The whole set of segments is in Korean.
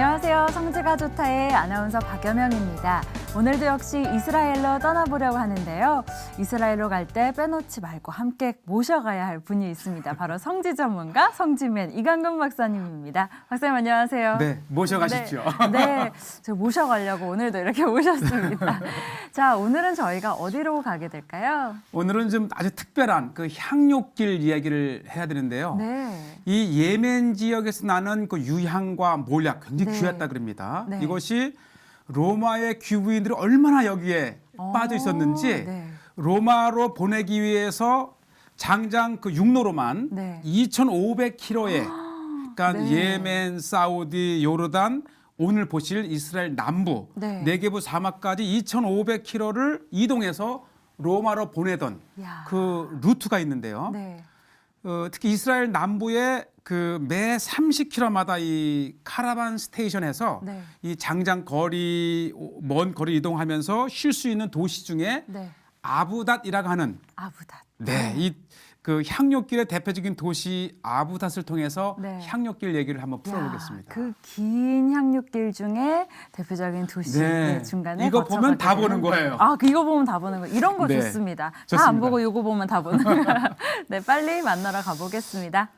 안녕하세요. 성지가 좋다의 아나운서 박여명입니다. 오늘도 역시 이스라엘로 떠나보려고 하는데요. 이스라엘로 갈 때 빼놓지 말고 함께 모셔가야 할 분이 있습니다. 바로 성지 전문가 성지맨 이강근 박사님입니다. 박사님 안녕하세요. 네, 모셔가십시오. 네, 네, 저 모셔가려고 오늘도 이렇게 모셨습니다. 자, 오늘은 저희가 어디로 가게 될까요? 오늘은 좀 아주 특별한 그 향료길 이야기를 해야 되는데요. 네, 이 예멘 지역에서 나는 그 유향과 몰약 굉장히 네. 귀했다 그럽니다. 네. 이것이 로마의 귀부인들이 얼마나 여기에 어, 빠져 있었는지 네. 로마로 보내기 위해서 장장 그 육로로만 네. 2,500km에 그러니까 네. 예멘, 사우디, 요르단 오늘 보실 이스라엘 남부 네. 네게부 사막까지 2,500km를 이동해서 로마로 보내던 야. 그 루트가 있는데요. 네, 어, 특히 이스라엘 남부에 그 매 30km마다 이 카라반 스테이션에서 네. 이 장장 거리 먼 거리 이동하면서 쉴 수 있는 도시 중에 네. 아부닷이라고 하는 아부닷. 네, 이 그 향료길의 대표적인 도시 아부닷을 통해서 네. 향료길 얘기를 한번 풀어보겠습니다. 그 긴 향육길 중에 대표적인 도시 네. 네, 중간에 이거 보면 다 보는 거예요. 아, 그 이거 보면 다 보는 거. 이런 거 네. 좋습니다. 다 안 좋습니다. 보고 이거 보면 다 보는 거. 네, 빨리 만나러 가보겠습니다.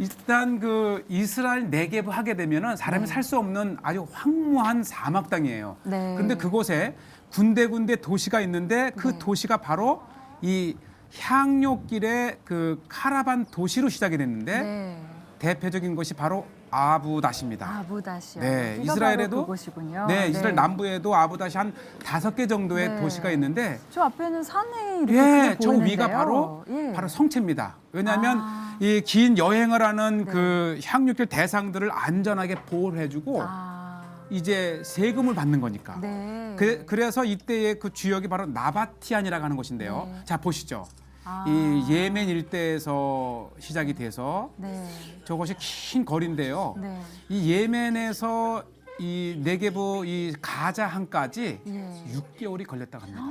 일단 그 이스라엘 네게부 하게 되면은 사람이 살 수 없는 아주 황무한 사막 땅이에요. 네. 그런데 그곳에 군데군데 도시가 있는데 그 네. 도시가 바로 이 향료길의 그 카라반 도시로 시작이 됐는데 네. 대표적인 곳이 바로 아부닷입니다. 아부닷이요. 네, 여기가 이스라엘에도 그곳이군요. 네, 이스라엘 남부에도 아부닷이 한 다섯 개 정도의 네. 도시가 있는데 저 앞에는 산이 이렇게 예, 크게 저 보이는데요. 위가 바로 예. 바로 성체입니다. 왜냐하면 아. 이 긴 여행을 하는 네. 그 향유길 대상들을 안전하게 보호를 해주고 아, 이제 세금을 받는 거니까. 네. 그, 그래서 이때의 그 주역이 바로 나바티안이라고 하는 곳인데요. 네. 자 보시죠. 아. 이 예멘 일대에서 시작이 돼서 네. 저것이 긴 거리인데요. 네. 이 예멘에서 이 네게부 이 가자항까지 예. 6개월이 걸렸다고 합니다.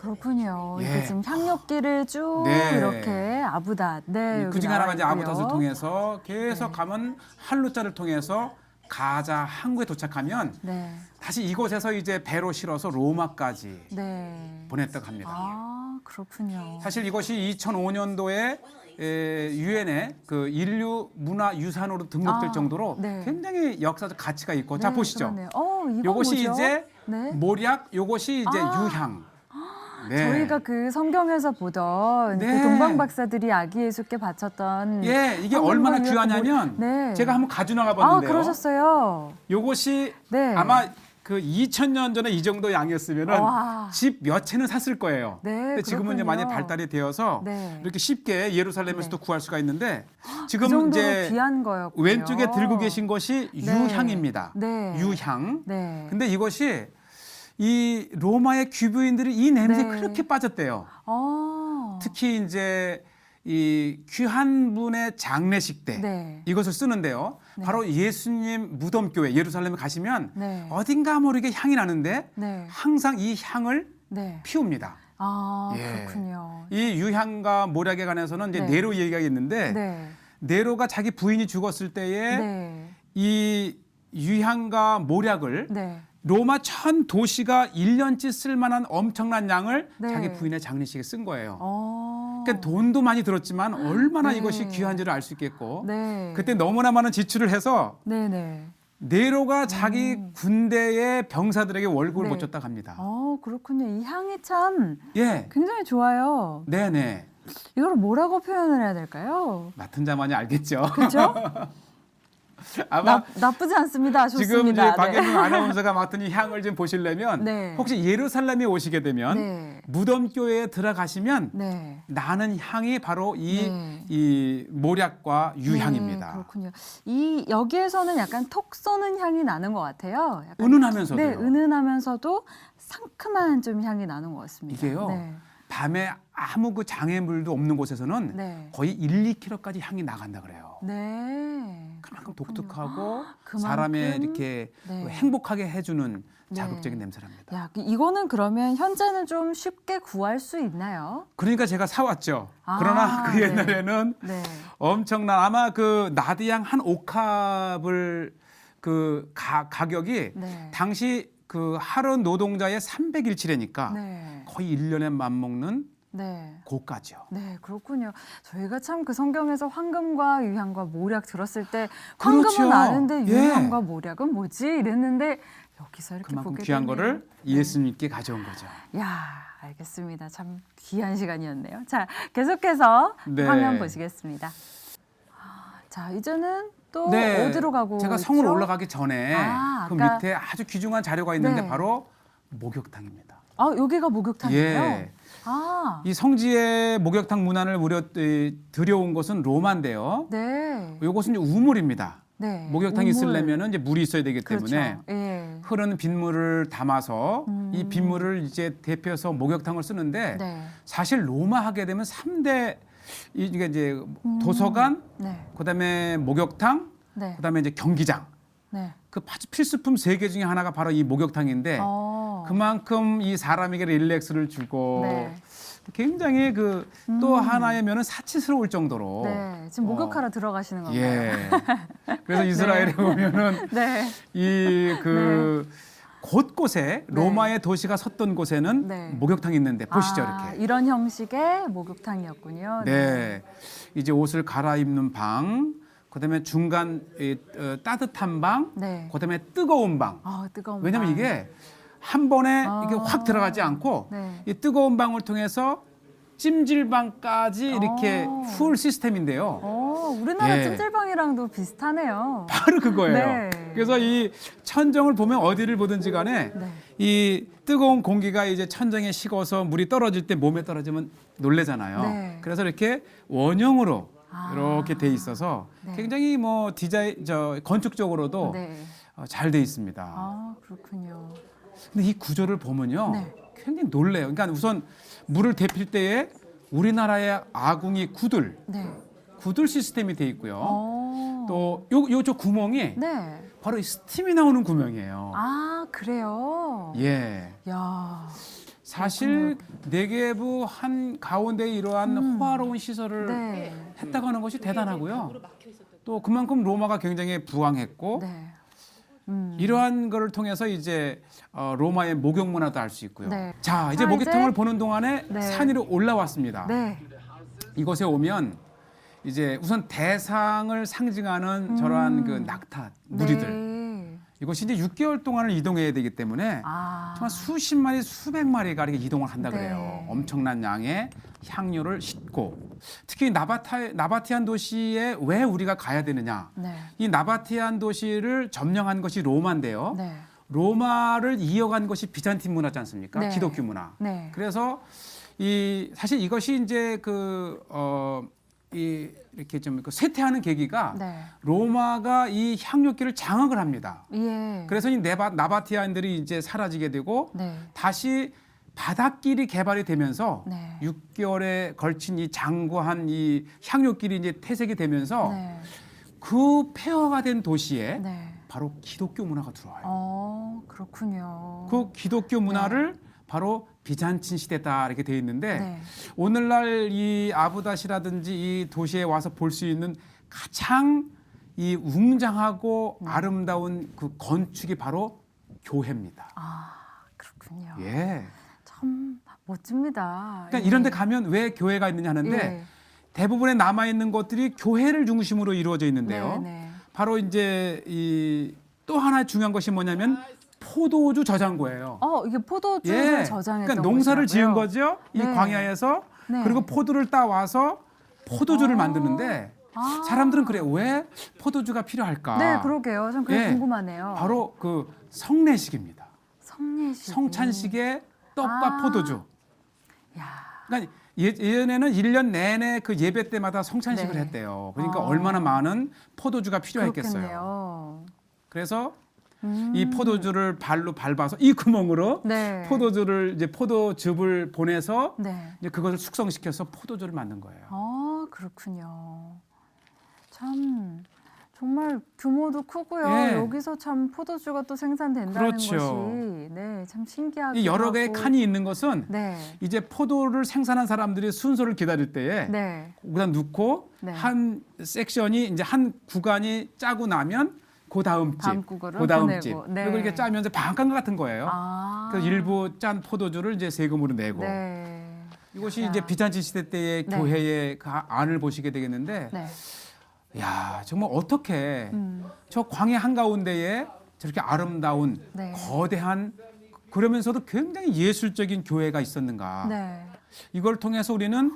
그렇군요. 예. 이게 지금 향료길을 쭉 네. 이렇게 아부닷. 네. 여기 그중 하나가 이제 있고요. 아부닷을 통해서 계속 네. 가면 할루자를 통해서 가자 항구에 도착하면 네. 다시 이곳에서 이제 배로 실어서 로마까지 네. 보냈다고 합니다. 아, 그렇군요. 사실 이것이 2005년도에 유엔의 그 인류 문화 유산으로 등록될 아, 정도로 네. 굉장히 역사적 가치가 있고 자 네, 보시죠. 그러네요. 어, 이건 요것이 뭐죠? 이제 네. 모략, 요것이 이제 아. 유향. 네. 저희가 그 성경에서 보던 네. 그 동방 박사들이 아기 예수께 바쳤던 예, 이게 얼마나 귀하냐면 네. 제가 한번 가져나가 아, 봤는데요. 그러셨어요. 요것이 네. 아마 그 2000년 전에 이 정도 양이었으면은 와. 집 몇 채는 샀을 거예요. 네, 근데 지금은 이제 그렇군요. 많이 발달이 되어서 네. 이렇게 쉽게 예루살렘에서도 네. 구할 수가 있는데 그 지금 정도로 이제 귀한 거였고요. 왼쪽에 들고 계신 것이 네. 유향입니다. 네. 유향. 네. 근데 이것이 이 로마의 귀부인들이 이 냄새에 네. 그렇게 빠졌대요. 어. 특히 이제 이 귀한 분의 장례식 때 네. 이것을 쓰는데요. 네. 바로 예수님 무덤교회 예루살렘에 가시면 네. 어딘가 모르게 향이 나는데 네. 항상 이 향을 네. 피웁니다. 아, 예. 그렇군요. 이 유향과 모략에 관해서는 이제 네. 네로 얘기가 있는데 네. 네로가 자기 부인이 죽었을 때에 네. 이 유향과 모략을 네. 로마 천 도시가 일년치 쓸만한 엄청난 양을 네. 자기 부인의 장례식에 쓴 거예요. 어. 그러니까 돈도 많이 들었지만 얼마나 네. 이것이 귀한지를 알 수 있겠고 네. 그때 너무나 많은 지출을 해서 네, 네. 네로가 자기 군대의 병사들에게 월급을 네. 못 줬다고 합니다. 어, 그렇군요. 이 향이 참 예, 굉장히 좋아요. 네네. 이걸 뭐라고 표현을 해야 될까요? 맡은 자만이 알겠죠. 그렇죠? 아마 나, 나쁘지 않습니다. 지금 좋습니다. 이제 박예준 아나운서가 맡은 이 향을 좀 보시려면 네. 혹시 예루살렘에 오시게 되면 네. 무덤 교회에 들어가시면 네. 나는 향이 바로 이, 네. 이 모략과 유향입니다. 네, 그렇군요. 이 여기에서는 약간 톡 쏘는 향이 나는 것 같아요. 약간, 은은하면서도요. 네, 은은하면서도 상큼한 좀 향이 나는 것 같습니다. 이게요. 네. 밤에 아무 그 장애물도 없는 곳에서는 네. 거의 1, 2km까지 향이 나간다 그래요. 네. 그만큼 독특하고 그만큼, 사람의 이렇게 네. 행복하게 해주는 네. 자극적인 냄새랍니다. 야, 이거는 그러면 현재는 좀 쉽게 구할 수 있나요? 그러니까 제가 사왔죠. 아, 그러나 그 네. 옛날에는 네. 엄청난 아마 그 나디양 한 옥합을 그 가, 가격이 네. 당시 그 하루 노동자의 300일치래니까 네. 거의 1년에 맞먹는 네. 고가죠. 네, 그렇군요. 저희가 참 그 성경에서 황금과 유향과 모략 들었을 때 황금은 그렇죠. 아는데 예. 유향과 모략은 뭐지? 이랬는데 여기서 이렇게 그만큼 보게 귀한 되네요. 거를 예수님께 가져온 거죠. 야, 알겠습니다. 참 귀한 시간이었네요. 자, 계속해서 네. 화면 보시겠습니다. 아, 자, 이제는 또 네, 어디로 가고 제가 있죠? 성으로 올라가기 전에 아, 그 아까- 밑에 아주 귀중한 자료가 있는데 네. 바로 목욕탕입니다. 아, 여기가 목욕탕이에요? 예. 아, 이 성지의 목욕탕 문안을 우려 에, 들여온 것은 로마인데요. 네. 이것은 이제 우물입니다. 네. 목욕탕이 우물. 있으려면 이제 물이 있어야 되기 그렇죠. 때문에 예. 흐르는 빗물을 담아서 음. 이 빗물을 이제 대표해서 목욕탕을 쓰는데 네. 사실 로마 하게 되면 삼대 이게 이제 음. 도서관, 네. 그다음에 목욕탕, 네. 그다음에 이제 경기장. 네. 그 필수품 세 개 중에 하나가 바로 이 목욕탕인데 어. 그만큼 이 사람에게 릴렉스를 주고 네. 굉장히 그또 음. 하나의 면은 사치스러울 정도로 네. 지금 어, 목욕하러 들어가시는 건가요? 예. 그래서 이스라엘에 보면은 네. 이그 곳곳에 로마의 도시가 섰던 곳에는 네. 목욕탕이 있는데 보시죠 아, 이렇게. 이런 형식의 목욕탕이었군요. 네. 이제 옷을 갈아입는 방, 그다음에 중간 이, 어, 따뜻한 방, 네. 그다음에 뜨거운 방. 아, 뜨거운 왜냐면 방. 이게 한 번에 아. 이게 확 들어가지 않고 네. 이 뜨거운 방을 통해서 찜질방까지 이렇게 어. 풀 시스템인데요. 어, 우리나라 예. 찜질방이랑도 비슷하네요. 바로 그거예요. 네. 그래서 이 천정을 보면 어디를 보든지 간에 네. 이 뜨거운 공기가 이제 천정에 식어서 물이 떨어질 때 몸에 떨어지면 놀래잖아요. 네. 그래서 이렇게 원형으로 아. 이렇게 돼 있어서 네. 굉장히 뭐 디자인 저 건축적으로도 네. 어, 잘돼 있습니다. 아, 그렇군요. 근데 이 구조를 보면요. 네. 굉장히 놀래요. 그러니까 우선 물을 데필 때에 우리나라의 아궁이 구들, 네. 구들 시스템이 돼 있고요. 어. 또요요저 구멍이 네. 바로 이 스팀이 나오는 구멍이에요. 아, 그래요? 예. 야. 사실 내계부 한 가운데 이러한 음. 호화로운 시설을 네. 했다고 하는 것이 대단하고요. 또 그만큼 로마가 굉장히 부강했고 네. 음. 이러한 거를 통해서 이제 어, 로마의 목욕 문화도 알 수 있고요. 네. 자, 이제 자, 목욕탕을 이제- 보는 동안에 네. 산 위로 올라왔습니다. 네. 이곳에 오면 이제 우선 대상을 상징하는 저러한 그 낙타 무리들 네. 이것이 이제 6개월 동안을 이동해야 되기 때문에 아. 정말 수십 마리, 수백 마리가 이렇게 이동을 한다 네. 그래요. 엄청난 양의 향료를 싣고 특히 나바타 나바티안 도시에 왜 우리가 가야 되느냐? 네. 이 나바티안 도시를 점령한 것이 로마인데요. 네. 로마를 이어간 것이 비잔틴 문화지 않습니까? 네. 기독교 문화. 네. 그래서 이 사실 이것이 이제 그 어 이 이렇게 좀그 쇠퇴하는 계기가 네. 로마가 이 향료기를 장악을 합니다. 예. 그래서 이 네바, 나바티안들이 이제 사라지게 되고 네. 다시 바닷길이 개발이 되면서 네. 6개월에 걸친 이 장구한 이 향료길이 이제 퇴색이 되면서 네. 그 폐허가 된 도시에 네. 바로 기독교 문화가 들어와요. 어, 그렇군요. 그 기독교 문화를 바로 비잔틴 시대다 이렇게 되어 있는데 네. 오늘날 이 아부다시라든지 이 도시에 와서 볼 수 있는 가장 이 웅장하고 네. 아름다운 그 건축이 바로 교회입니다. 아, 그렇군요. 예. 참 멋집니다. 그러니까 예. 이런 데 가면 왜 교회가 있느냐 하는데 예. 대부분의 남아 있는 것들이 교회를 중심으로 이루어져 있는데요. 네, 네. 바로 이제 이 또 하나 중요한 것이 뭐냐면 포도주 저장고예요. 어, 이게 포도주를 저장했던 그러니까 농사를 지은? 거죠. 이 네. 광야에서 네. 그리고 포도를 따 와서 포도주를 아. 만드는데 아. 사람들은 그래 왜 포도주가 필요할까? 네, 그러게요. 전 그게 예. 궁금하네요. 바로 그 성례식입니다. 성례식. 성찬식의 떡과 아. 포도주. 야. 그러니까 예- 예전에는 일 년 내내 그 예배 때마다 성찬식을 네. 했대요. 그러니까 아. 얼마나 많은 포도주가 필요했겠어요. 그렇겠네요. 그래서 이 포도주를 발로 밟아서 이 구멍으로 네. 포도주를 이제 포도즙을 보내서 네. 이제 그것을 숙성시켜서 포도주를 만든 거예요. 아, 그렇군요. 참 정말 규모도 크고요. 예. 여기서 참 포도주가 또 생산된다는 그렇죠. 것이 네, 참 신기하고 이 여러 개의 칸이 있는 것은 네. 이제 포도를 생산한 사람들이 순서를 기다릴 때에 네. 그다음 넣고 네. 한 섹션이 이제 한 구간이 짜고 나면 그 다음 집, 그 다음. 집 네. 그리고 이렇게 짜면서 방앗간 것 같은 거예요. 아. 그래서 일부 짠 포도주를 이제 세금으로 내고 네. 이것이 야. 이제 비잔치 시대 때의 네. 교회의 그 안을 보시게 되겠는데, 네. 야 정말 어떻게 음. 저 광야 한 가운데에 저렇게 아름다운 네. 거대한 그러면서도 굉장히 예술적인 교회가 있었는가? 네. 이걸 통해서 우리는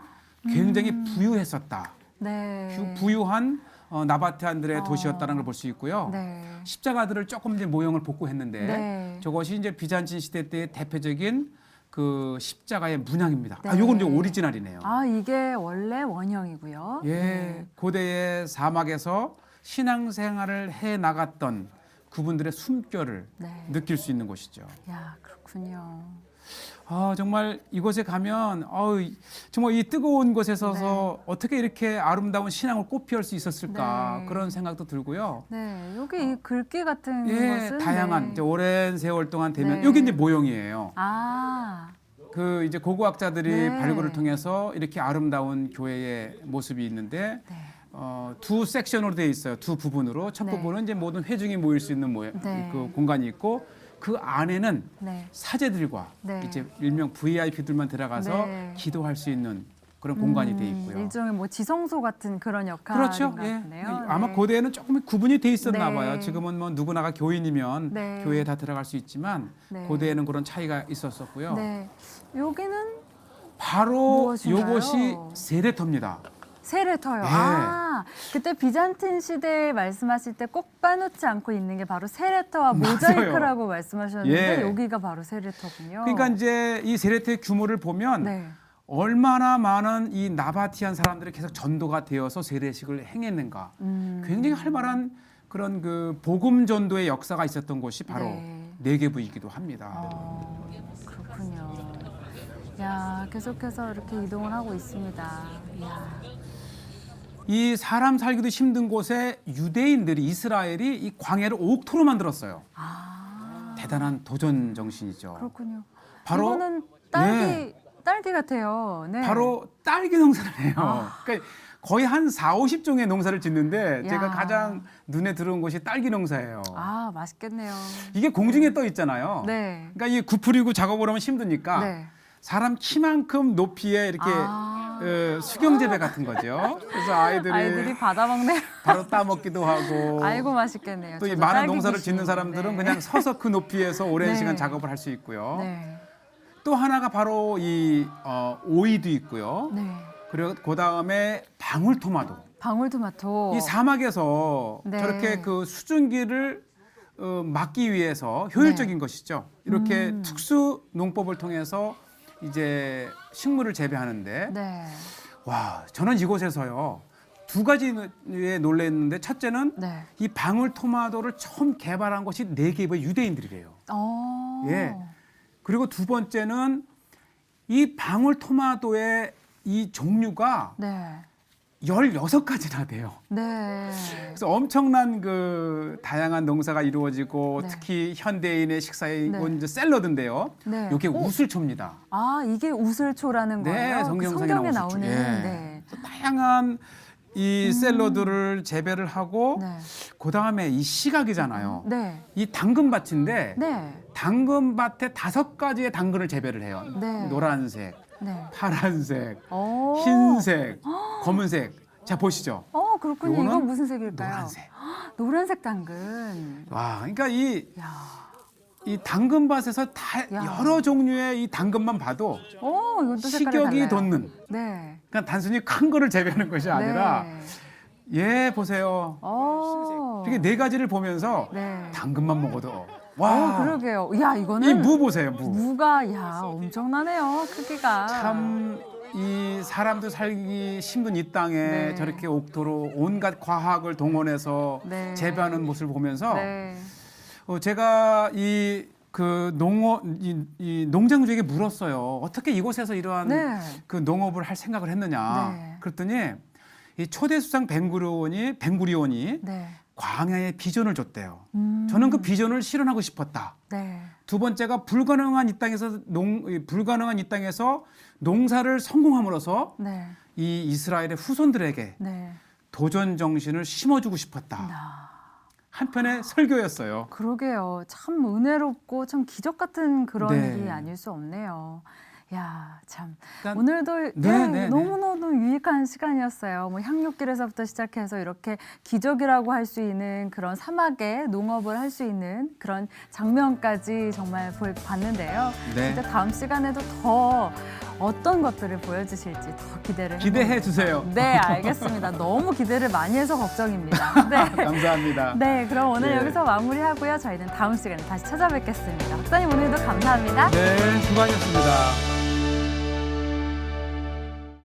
굉장히 음. 부유했었다. 네. 부- 부유한 어, 나바테안들의 어. 도시였다는 걸 볼 수 있고요. 네. 십자가들을 조금 이제 모형을 복구했는데 네. 저것이 이제 비잔틴 시대 때의 대표적인 그 십자가의 문양입니다. 아, 네. 요건 이제 오리지널이네요. 아, 이게 원래 원형이고요. 예, 네. 고대의 사막에서 신앙생활을 해 나갔던 그분들의 숨결을 네. 느낄 수 있는 곳이죠. 야, 그렇군요. 아 정말 이곳에 가면 어우 정말 이 뜨거운 곳에 서서 어떻게 이렇게 아름다운 신앙을 꽃피울 수 있었을까 네. 그런 생각도 들고요. 네. 여기 이 글귀 같은 예, 것은 다양한 네. 이제 오랜 세월 동안 되면 네. 여기 이제 모형이에요. 아. 그 이제 고고학자들이 네. 발굴을 통해서 이렇게 아름다운 교회의 모습이 있는데 네. 어, 두 섹션으로 되어 있어요. 두 부분으로 첫 네. 부분은 이제 모든 회중이 모일 수 있는 모양 네. 그 공간이 있고 그 안에는 네. 사제들과 네. 이제 일명 VIP들만 들어가서 네. 기도할 수 있는 그런 공간이 돼 음, 있고요. 일종의 뭐 지성소 같은 그런 역할인 그렇죠. 것 예. 같네요. 아마 네. 고대에는 조금 구분이 돼 있었나 네. 봐요. 지금은 뭐 누구나가 교인이면 네. 교회에 다 들어갈 수 있지만 네. 고대에는 그런 차이가 있었었고요. 네. 여기는 바로 무엇인가요? 요것이 세례터입니다. 세례터요. 예. 아, 그때 비잔틴 시대 말씀하실 때 꼭 빠놓지 않고 있는 게 바로 세례터와 모자이크라고 말씀하셨는데 예. 여기가 바로 세례터군요. 그러니까 이제 이 세례터의 규모를 보면 네. 얼마나 많은 이 나바티안 사람들이 계속 전도가 되어서 세례식을 행했는가. 음. 굉장히 할 만한 그런 그 복음 전도의 역사가 있었던 곳이 바로 네. 네게부이기도 합니다. 어, 그렇군요. 야, 계속해서 이렇게 이동을 하고 있습니다. 야. 이 사람 살기도 힘든 곳에 유대인들이 이스라엘이 이 광야를 옥토로 만들었어요. 아, 대단한 도전 정신이죠. 그렇군요. 바로 이거는 딸기 예. 딸기 같아요. 네. 바로 딸기 농사를 해요. 아. 그러니까 거의 한 4, 50종의 농사를 짓는데 야. 제가 가장 눈에 들어온 곳이 딸기 농사예요. 아, 맛있겠네요. 이게 공중에 떠 있잖아요. 네. 그러니까 이 구부리고 작업을 하면 힘드니까 네. 사람 키만큼 높이에 이렇게 아. 어, 수경 재배 같은 거죠. 그래서 아이들이, 아이들이 받아먹네. 바로 따먹기도 하고 아이고 맛있겠네요. 또 이 저도 많은 딸기 농사를 귀신. 짓는 사람들은 네. 그냥 서서 그 높이에서 오랜 네. 시간 작업을 할 수 있고요. 네. 또 하나가 바로 이 어, 오이도 있고요. 네. 그리고 그 다음에 방울토마토. 방울토마토. 이 사막에서 네. 저렇게 그 수증기를 어, 막기 위해서 효율적인 것이죠. 이렇게 네. 음. 특수 농법을 통해서 이제 식물을 재배하는데 네. 와 저는 이곳에서요 두 가지에 놀랐는데 첫째는 네. 이 방울토마토를 처음 개발한 것이 네개의 유대인들이래요. 어. 예. 그리고 두 번째는 이 방울토마토의 이 종류가 네. 16가지나 돼요. 네. 그래서 엄청난 그 다양한 농사가 이루어지고 네. 특히 현대인의 식사에 네. 이건 이제 샐러드인데요. 네. 이게 오, 우슬초입니다. 아, 이게 우슬초라는 네, 거예요? 그 성경성에 성경에. 나오는. 예. 네. 다양한 이 샐러드를 재배를 하고 음. 네. 그 다음에 이 시각이잖아요. 네. 이 당근밭인데 네. 당근밭에 다섯 가지의 당근을 재배를 해요. 네. 노란색, 네. 파란색, 오. 흰색, 검은색. 자 보시죠. 어, 그렇군요. 요거는 이건 무슨 색일까요? 노란색. 노란색 당근. 와, 그러니까 이 야. 이 당근밭에서 다 야. 여러 종류의 이 당근만 봐도 오, 이것도 색깔이 식욕이 달라요. 돋는 네. 그냥 단순히 큰 거를 재배하는 것이 아니라 네. 예 보세요 어. 이렇게 네 가지를 보면서 네. 당근만 먹어도 어, 와 그러게요. 야, 이거는 이 무 보세요 무 무가 야, 엄청나네요. 크기가. 참 이 사람도 살기 힘든 이 땅에 네. 저렇게 옥토로 온갖 과학을 동원해서 네. 재배하는 모습을 보면서 네. 어, 제가 이 그 농업 이, 이 농장주에게 물었어요. 어떻게 이곳에서 이러한 네. 그 농업을 할 생각을 했느냐. 네. 그랬더니 이 초대 수상 벵구리온이 벵구리온이 네. 광야의 비전을 줬대요. 음. 저는 그 비전을 실현하고 싶었다. 네. 두 번째가 불가능한 이 땅에서 농이 불가능한 이 땅에서 농사를 성공함으로써 네. 이 이스라엘의 후손들에게 네. 도전 정신을 심어주고 싶었다. 아, 한편의 설교였어요. 그러게요. 참 은혜롭고 참 기적 같은 그런 네. 일이 아닐 수 없네요. 야, 참. 그러니까 오늘도 네, 예, 네, 네. 너무너무 유익한 시간이었어요. 뭐 향료길에서부터 시작해서 이렇게 기적이라고 할 수 있는 그런 사막에 농업을 할 수 있는 그런 장면까지 정말 볼- 봤는데요. 네. 진짜 다음 시간에도 더 어떤 것들을 보여주실지 더 기대를 기대해. 주세요. 네, 알겠습니다. 너무 기대를 많이 해서 걱정입니다. 네. 감사합니다. 네, 그럼 오늘 네. 여기서 마무리하고요. 저희는 다음 시간에 다시 찾아뵙겠습니다. 박사님 오늘도 감사합니다. 네, 수고하셨습니다.